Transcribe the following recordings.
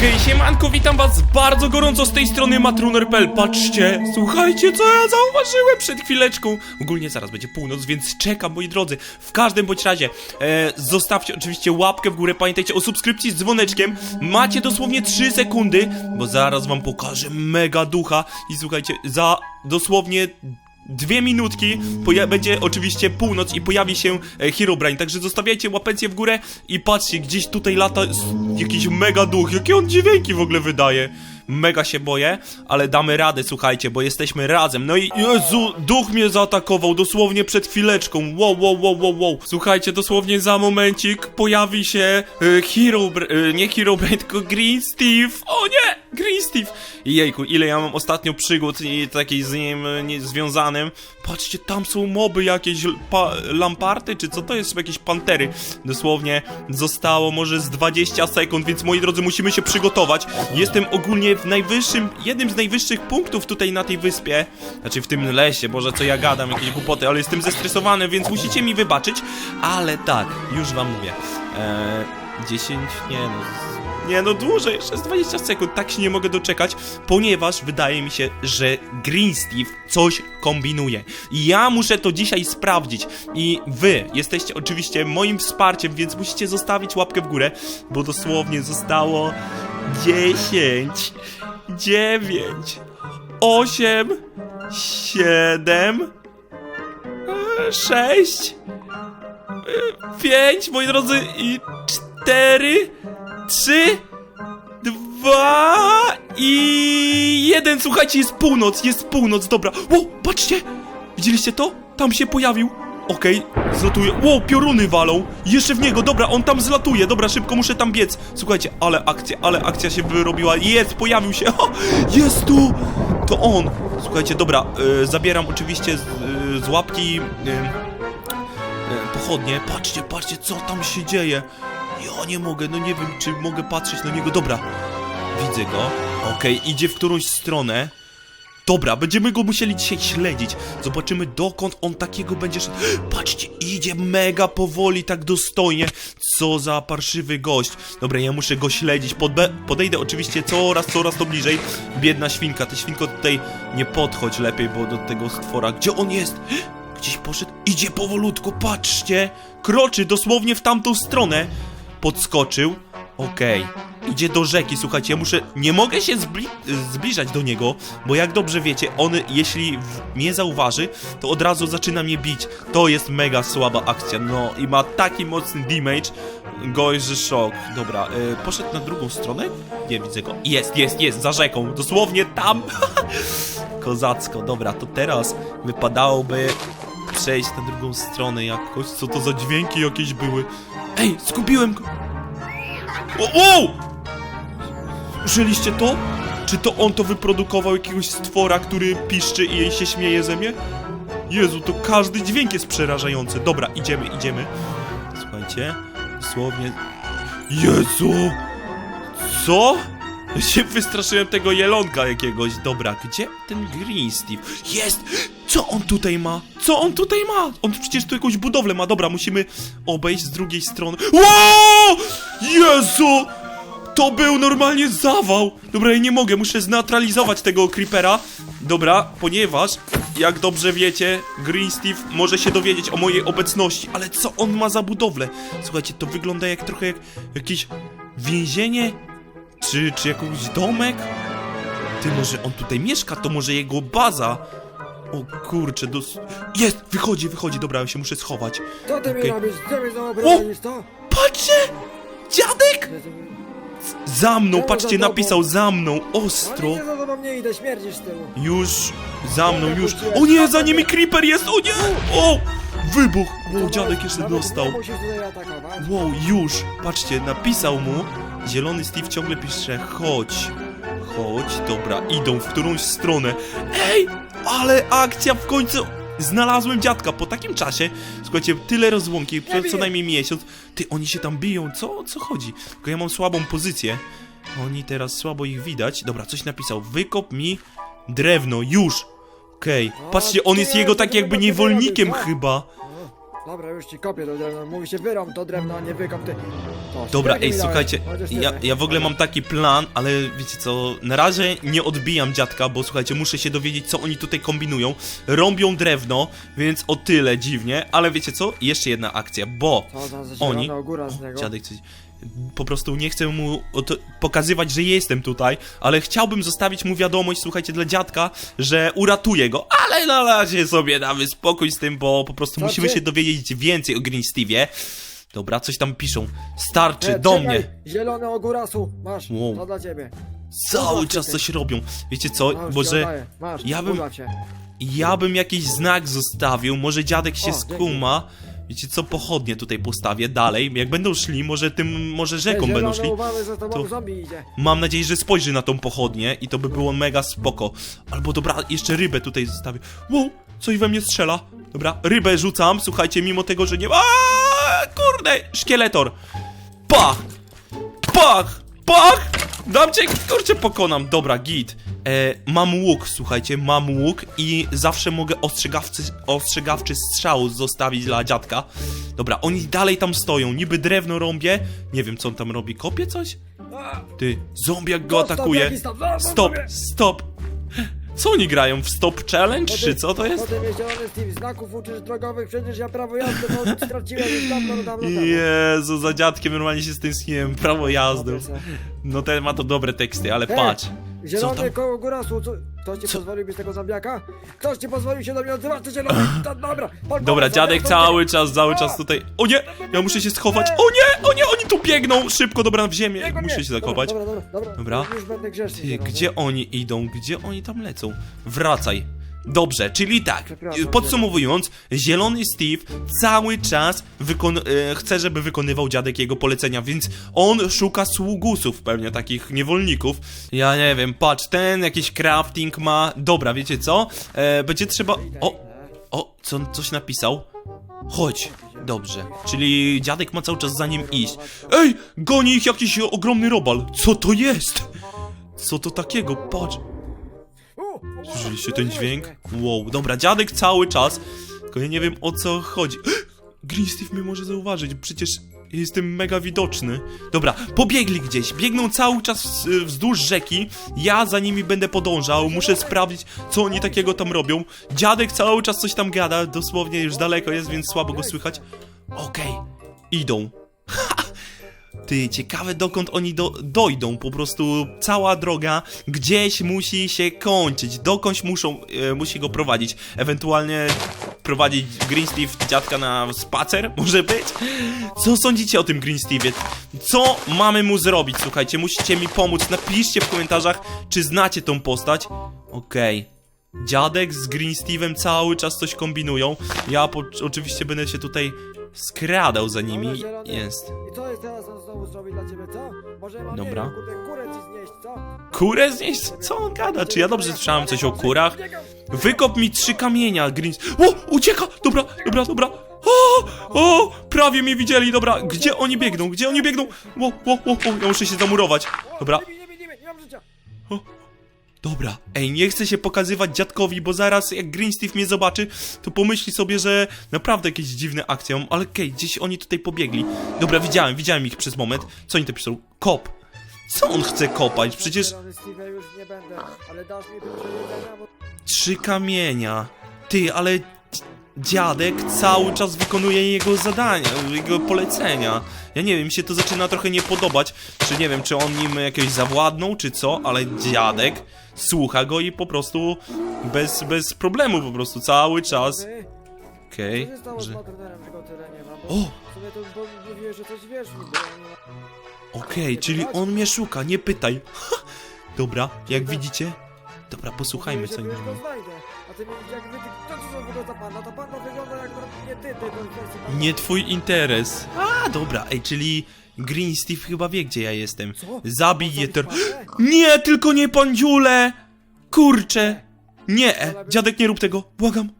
Hej, siemanko, witam was bardzo gorąco z tej strony Matruner.pl Patrzcie, słuchajcie, co ja zauważyłem przed chwileczką. Ogólnie zaraz będzie północ, więc czekam, moi drodzy. W każdym bądź razie, e, zostawcie oczywiście łapkę w górę. Pamiętajcie o subskrypcji z dzwoneczkiem. Macie dosłownie 3 sekundy, bo zaraz wam pokażę mega ducha. I słuchajcie, za dosłownie Dwie minutki, poja- będzie oczywiście północ i pojawi się e, Herobrine, także zostawiajcie łapencję w górę i patrzcie, gdzieś tutaj lata jakiś mega duch, jakie on dźwięki w ogóle wydaje. Mega się boję, ale damy radę, słuchajcie, bo jesteśmy razem. No i Jezu, duch mnie zaatakował dosłownie przed chwileczką. Wow, wow, wow, wow, wow. Słuchajcie, dosłownie za momencik pojawi się e, Herobrine, e, nie Herobrine, tylko Green Steve. O nie! Green Steve! Jejku, ile ja mam ostatnio przygód i takich z nim e, nie, związanym. Patrzcie, tam są moby jakieś, lamparty, czy co to jest? Jakieś pantery. Dosłownie zostało może z 20 sekund, więc moi drodzy, musimy się przygotować. Jestem ogólnie w najwyższym, jednym z najwyższych punktów tutaj na tej wyspie. Znaczy w tym lesie, Boże, co ja gadam, jakieś głupoty, ale jestem zestresowany, więc musicie mi wybaczyć. Ale tak, już wam mówię. Eee, 10, nie no... nie no, dłużej, jeszcze z 20 sekund, tak się nie mogę doczekać, ponieważ wydaje mi się, że Green Steve coś kombinuje. I ja muszę to dzisiaj sprawdzić. I wy jesteście oczywiście moim wsparciem, więc musicie zostawić łapkę w górę, bo dosłownie zostało 10, 9, 8, 7, 6, 5, moi drodzy, i 4, trzy, dwa i jeden. Słuchajcie, jest północ, jest północ, dobra. Ło, patrzcie! Widzieliście to? Tam się pojawił. Okej, zlatuje. Ło, pioruny walą. Jeszcze w niego, dobra, on tam zlatuje. Dobra, szybko muszę tam biec. Słuchajcie, ale akcja, ale akcja się wyrobiła. Jest, pojawił się. O, jest tu! To on. Słuchajcie, dobra, y, zabieram oczywiście z, y, z łapki. Y, e, pochodnie. Patrzcie, patrzcie, co tam się dzieje. Ja nie mogę, no nie wiem, czy mogę patrzeć na niego. Dobra, widzę go. Okej, idzie w którąś stronę. Dobra, będziemy go musieli dzisiaj śledzić. Zobaczymy, dokąd on takiego będzie szedł. Patrzcie, idzie mega powoli, tak dostojnie. Co za parszywy gość. Dobra, ja muszę go śledzić. Podbe podejdę oczywiście coraz, coraz to bliżej. Biedna świnka, ty świnko tutaj nie podchodź lepiej, bo do tego stwora. Gdzie on jest? Gdzieś poszedł? Idzie powolutku, patrzcie! Kroczy dosłownie w tamtą stronę. Podskoczył. Okej. Idzie do rzeki, słuchajcie, ja muszę... Nie mogę się zbli zbliżać do niego, bo jak dobrze wiecie, on jeśli mnie zauważy, to od razu zaczyna mnie bić. To jest mega słaba akcja, no i ma taki mocny damage. Gość, że szok. Dobra, y, poszedł na drugą stronę? Nie widzę go. Jest, jest, jest, za rzeką, dosłownie tam. Kozacko, dobra, to teraz wypadałoby przejść na drugą stronę jakoś. Co to za dźwięki jakieś były? Ej, zgubiłem go! O, wow! Słyszeliście to? Czy to on to wyprodukował jakiegoś stwora, który piszczy i jej się śmieje ze mnie? Jezu, to każdy dźwięk jest przerażający. Dobra, idziemy, idziemy. Słuchajcie, dosłownie... Jezu! Co? Ja się wystraszyłem tego jelonka jakiegoś. Dobra, gdzie ten Green Steve? Jest! Co on tutaj ma? Co on tutaj ma? On przecież tu jakąś budowlę ma. Dobra, musimy obejść z drugiej strony. Wow! Jezu! To był normalnie zawał! Dobra, ja nie mogę, muszę zneutralizować tego creepera. Dobra, ponieważ, jak dobrze wiecie, Green Steve może się dowiedzieć o mojej obecności. Ale co on ma za budowlę? Słuchajcie, to wygląda jak trochę jak jakieś więzienie? Czy, czy jakiś domek? Ty, może on tutaj mieszka, to może jego baza? O kurczę, dos... Jest! Wychodzi, wychodzi, dobra, ja się muszę schować. Co ty mi Okej. robisz? Co mi znowu prowadzisz, to? Patrzcie! Dziadek! Za mną, patrzcie, napisał za mną, Ale ostro. nie za tobą nie idę, śmierdzisz z tyłu. Już, za mną, już. O nie, za nimi creeper jest, o nie! O! Wybuch! Wow, dziadek jeszcze Nawet dostał. Nie musisz tutaj atakować. Wow, już! Patrzcie, napisał mu. Zielony Steve ciągle pisze, chodź. Chodź, dobra, idą w którąś stronę. Ej! Ale akcja w końcu! Znalazłem dziadka po takim czasie. Słuchajcie, tyle rozłąki, co, najmniej miesiąc. Ty, oni się tam biją, co? Co chodzi? Tylko ja mam słabą pozycję. Oni teraz słabo ich widać. Dobra, coś napisał. Wykop mi drewno, już! Okej, O, patrzcie, on jest jego tak jakby niewolnikiem chyba. O, Dobra, już ci kopię to drewno. Mówi się wyrąb to drewno, a nie wykop ty. To, Dobra, ej, słuchajcie, ja, ja w ogóle mam taki plan, ale wiecie co, na razie nie odbijam dziadka, bo słuchajcie, muszę się dowiedzieć, co oni tutaj kombinują. Rąbią drewno, więc o tyle dziwnie, ale wiecie co, jeszcze jedna akcja, bo oni... niego? Dziadek coś... Po prostu nie chcę mu pokazywać, że jestem tutaj, ale chciałbym zostawić mu wiadomość, słuchajcie, dla dziadka, że uratuję go, ale na razie sobie damy spokój z tym, bo po prostu Co musimy ty? się dowiedzieć więcej o Green Steve'ie. Dobra, coś tam piszą. Starczy E, do czekaj, mnie. Zielony ogórasu, masz, Wow. to dla ciebie. Cały Zobacz, czas ty. coś robią. Wiecie co, Masz, może oddaję, masz, ja bym- udaw się. ja bym jakiś znak zostawił, może dziadek się O, skuma. Wiecie co, pochodnie tutaj postawię dalej. Jak będą szli, może tym, może rzeką będą szli. uważaj, to to- zombie idzie. Mam nadzieję, że spojrzy na tą pochodnię i to by było mega spoko. Albo dobra, jeszcze rybę tutaj zostawię. Wow, coś we mnie strzela. Dobra, rybę rzucam, słuchajcie, mimo tego, że nie ma... Aaaa, Kurde, szkieletor. Pach! Pach! Pach! Dam cię, kurczę, pokonam. Dobra, git. E, mam łuk, słuchajcie, mam łuk i zawsze mogę ostrzegawczy, ostrzegawczy strzał zostawić dla dziadka. Dobra, oni dalej tam stoją, niby drewno rąbie. Nie wiem, co on tam robi, kopie coś? Ty, zombiak go Zostaw atakuje. zostaw Stop, stop. Co oni grają? W stop challenge, czy co to jest? Potem znaków uczysz drogowych, przecież ja prawo jazdy to straciłem już dawno, dawno temu. Jezu, za dziadkiem normalnie się stęskniłem. Prawo jazdy. No ten ma to dobre teksty, ale Hej, patrz. Zielony tam? koło górasu, co? Ktoś ci Co? pozwolił być tego zombiaka? Ktoś ci pozwolił się do mnie odzywać, ty zielony? To, dobra, pal- Dobra, pal- dziadek cały czas, cały czas tutaj. O nie! Ja muszę się schować. O nie! O nie! Oni tu biegną! Szybko, dobra, w ziemię. Muszę mnie. się zachować. Dobra, dobra, dobra, Dobra. Już będę grzeczny. Ty, zielony. gdzie oni idą? Gdzie oni tam lecą? Wracaj. Dobrze, czyli tak, Przepraszam, podsumowując, zielony Steve cały czas e, chce, żeby wykonywał dziadek jego polecenia, więc on szuka sługusów, pewnie takich niewolników. Ja nie wiem, patrz, ten jakiś crafting ma. Dobra, wiecie co? E, będzie trzeba. O, o, co on coś napisał? Chodź. Dobrze. Czyli dziadek ma cały czas za nim iść. Ej, goni ich jakiś ogromny robal. Co to jest? Co to takiego? Patrz. Słyszeliście ten dźwięk? Wow, dobra, dziadek cały czas. Tylko ja nie wiem o co chodzi. Green Steve mnie może zauważyć, przecież jestem mega widoczny. Dobra, pobiegli gdzieś, biegną cały czas wz- wzdłuż rzeki. Ja za nimi będę podążał, muszę sprawdzić, co oni takiego tam robią. Dziadek cały czas coś tam gada, dosłownie już daleko jest, więc słabo go słychać. Okej, idą. Ty, ciekawe dokąd oni do, dojdą, po prostu cała droga gdzieś musi się kończyć, dokądś muszą, e, musi go prowadzić, ewentualnie prowadzić Green Steve dziadka na spacer, może być? Co sądzicie o tym Green Steve'ie? Co mamy mu zrobić, słuchajcie, musicie mi pomóc, napiszcie w komentarzach, czy znacie tą postać. Okej. Dziadek z Green Steve'em cały czas coś kombinują, ja oczywiście będę się tutaj skradał za nimi, jest... I co jest teraz on znowu zrobi dla ciebie, co? Może mam Dobra. Nie kurde, kurę ci znieść, co? Kurę znieść? Co on gada? Czy ja dobrze słyszałem coś o kurach? Wykop mi trzy kamienia, Greens. O, ucieka! Dobra, dobra, dobra. O, o, prawie mnie widzieli, dobra. Gdzie oni biegną? Gdzie oni biegną? O, o, o, o, ja muszę się zamurować. Dobra, Nie, dobra. Ej, nie chcę się pokazywać dziadkowi, bo zaraz jak Green Steve mnie zobaczy, to pomyśli sobie, że naprawdę jakieś dziwne akcje mam. Ale okej, gdzieś oni tutaj pobiegli. Dobra, widziałem, widziałem ich przez moment. Co oni tu piszą? Kop. Co on chce kopać? Przecież. Trzy kamienia. Ty, ale dzi- dziadek cały czas wykonuje jego zadania, jego polecenia. Ja nie wiem, mi się to zaczyna trochę nie podobać. Czy nie wiem, czy on nim jakieś zawładnął, czy co, ale dziadek słucha go i po prostu bez, bez problemu po prostu cały czas. Okej, Co się stało z że... patronerem, że? Bo O! W sumie to bo mówiłeś, że coś wiesz, bo ja nie ma... Okej, czyli on mnie szuka, nie pytaj. Dobra, jak widzicie... Dobra, posłuchajmy co oni Mówiłeś, że mówią. go znajdę. A ty mi jak wy... To co to panda? Ta panda wygląda nie twój interes. A, dobra, ej, czyli Green Steve chyba wie, gdzie ja jestem. Zabij je ter... Nie, tylko nie pandziule! Kurczę! Nie, dziadek nie rób tego, błagam.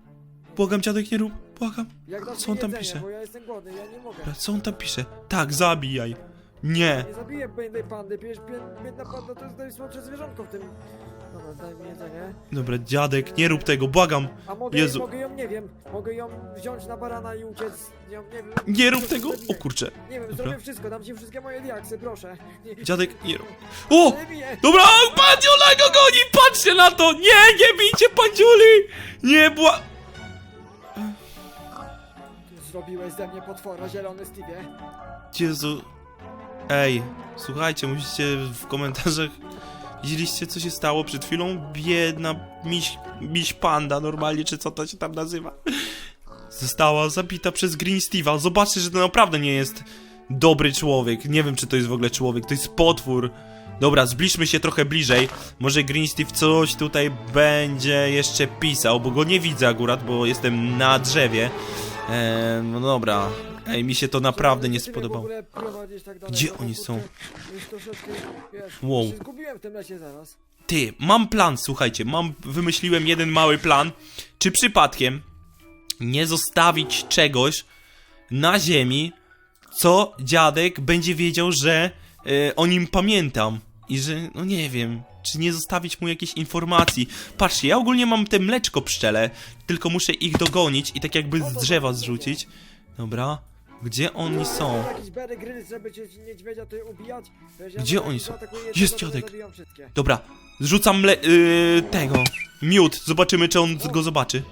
Błagam, dziadek nie rób, błagam. Jak dasz Co mi on tam jedzenie, pisze? Bo ja jestem głodny, ja nie mogę. Dobra, Co on tam pisze? Tak, zabijaj. Nie. Nie zabiję biednej pandy, przecież bied- biedna panda to jest najsłodsze zwierzątką w tym... Dobra, daj mi jedzenie. Dobra, dziadek, nie rób tego, błagam. A mogę, Jezu. mogę ją, nie wiem, mogę ją wziąć na barana i uciec, ją, nie wiem... Nie rób tego! O kurczę. Nie wiem, Dobra. zrobię wszystko, dam ci wszystkie moje diaksy, proszę. Nie, Dziadek, nie rób. O! nie biję! Dobra, Pandziula go goni! Patrzcie na to! Nie, nie bijcie Pandziuli! Nie, bła... Zrobiłeś ze mnie potwora, zielony Stevie. Jezu. Ej, słuchajcie, musicie w komentarzach... Widzieliście, co się stało przed chwilą? Biedna miś, miś panda normalnie, czy co to się tam nazywa? Została zabita przez Green Steve'a. Zobaczcie, że to naprawdę nie jest dobry człowiek. Nie wiem, czy to jest w ogóle człowiek, to jest potwór. Dobra, zbliżmy się trochę bliżej. Może Green Steve coś tutaj będzie jeszcze pisał, bo go nie widzę akurat, bo jestem na drzewie. Eee, no dobra. Ej, mi się to naprawdę nie spodobało. Gdzie oni są? Wow. zgubiłem w tym zaraz. Ty, mam plan, słuchajcie, mam, wymyśliłem jeden mały plan. Czy przypadkiem nie zostawić czegoś na ziemi, co dziadek będzie wiedział, że e, o nim pamiętam. I że, no nie wiem, czy nie zostawić mu jakiejś informacji. Patrzcie, ja ogólnie mam te mleczko pszczele, tylko muszę ich dogonić i tak jakby z drzewa zrzucić. Dobra, gdzie oni są? Jakiś bery gryz, żeby cię niedźwiedzia tutaj ubijać. Wiesz, ja Gdzie oni są? zaatakuję Jest to dziadek. zabijam wszystkie. Dobra, zrzucam mle... Yy, tego. Miód, zobaczymy czy on go zobaczy.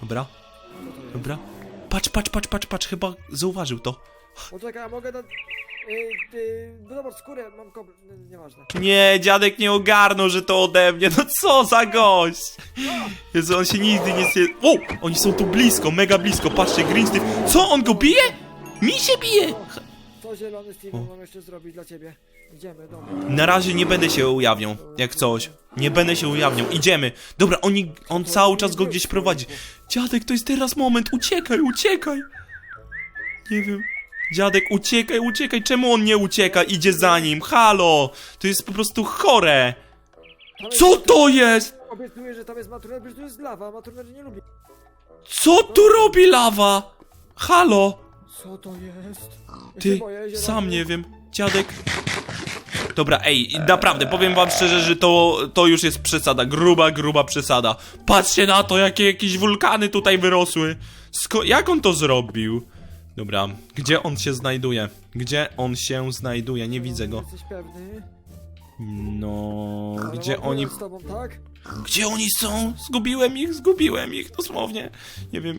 Dobra, dobra. Patrz, patrz, patrz, patrz, patrz, chyba zauważył to. Poczekaj, a mogę dać... Yy, yy, no dobra, skórę mam. No, nieważne. Nie, dziadek nie ogarnął, że to ode mnie, no co za gość! Jezu, on się nigdy nie zje... O! Oni są tu blisko, mega blisko, patrzcie, Green Steve. Co, on go bije? Mi się bije! Co zielony O. Steven mam jeszcze zrobić dla ciebie? Idziemy, dobra. Na razie nie będę się ujawniał, jak coś. Nie będę się ujawniał, idziemy. Dobra, oni, on cały czas go gdzieś prowadzi. Dziadek, to jest teraz moment, uciekaj, uciekaj! Nie wiem. Dziadek, uciekaj, uciekaj, czemu on nie ucieka? Idzie za nim, halo! To jest po prostu chore! Tam jest- Co to jest? Obiecuję, że tam jest tu jest lawa, a nie lubi. Co tu robi lawa? Halo? Co to jest? Ty, sam nie wiem. Dziadek. Dobra, ej, naprawdę, powiem wam szczerze, że to, to już jest przesada. Gruba, gruba przesada. Patrzcie na to, jakie jakieś wulkany tutaj wyrosły. Sko jak on to zrobił? Dobra, gdzie on się znajduje? Gdzie on się znajduje? Nie widzę go. Jesteś pewny? No, Ale gdzie oni... z tobą, tak? Gdzie oni są? Zgubiłem ich, zgubiłem ich, dosłownie. Nie wiem.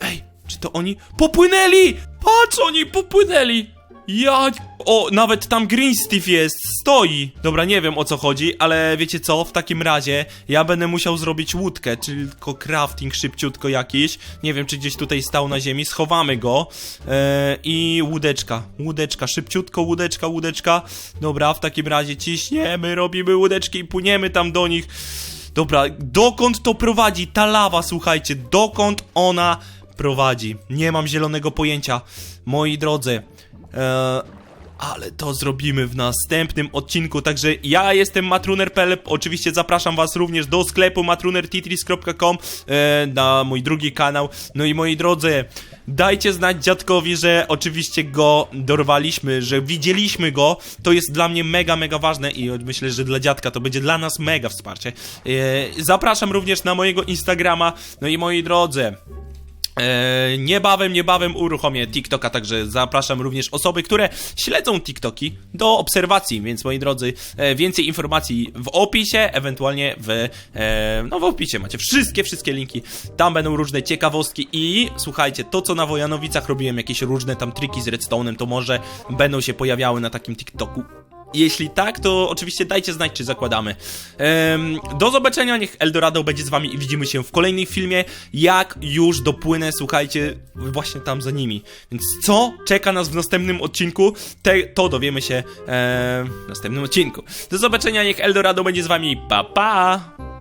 Ej, czy to oni popłynęli? Patrz, oni popłynęli. Ja... O, nawet tam Green Steve jest, stoi. Dobra, nie wiem o co chodzi, ale wiecie co? W takim razie ja będę musiał zrobić łódkę, czyli tylko crafting szybciutko jakiś. Nie wiem, czy gdzieś tutaj stał na ziemi. Schowamy go. E, I łódeczka. Łódeczka, szybciutko, łódeczka, łódeczka. Dobra, w takim razie ciśniemy, robimy łódeczki i płyniemy tam do nich. Dobra, dokąd to prowadzi ta lawa, słuchajcie, dokąd ona prowadzi? Nie mam zielonego pojęcia, moi drodzy. Eee, ale to zrobimy w następnym odcinku, także ja jestem matruner.pl, oczywiście zapraszam was również do sklepu matrunertitris.com e, na mój drugi kanał. No i moi drodzy, dajcie znać dziadkowi, że oczywiście go dorwaliśmy, że widzieliśmy go, to jest dla mnie mega, mega ważne i myślę, że dla dziadka to będzie dla nas mega wsparcie. E, zapraszam również na mojego Instagrama, no i moi drodzy, E, niebawem, niebawem uruchomię TikToka, także zapraszam również osoby, które śledzą TikToki do obserwacji, więc moi drodzy, e, więcej informacji w opisie, ewentualnie w, e, no w opisie macie wszystkie, wszystkie linki, tam będą różne ciekawostki i słuchajcie, to co na Wojanowicach robiłem, jakieś różne tam triki z redstone'em, to może będą się pojawiały na takim TikToku. Jeśli tak, to oczywiście dajcie znać, czy zakładamy. Em, do zobaczenia, niech Eldorado będzie z wami i widzimy się w kolejnym filmie, jak już dopłynę, słuchajcie, właśnie tam za nimi. Więc co czeka nas w następnym odcinku, te, to dowiemy się w następnym odcinku. Do zobaczenia, niech Eldorado będzie z wami, pa pa!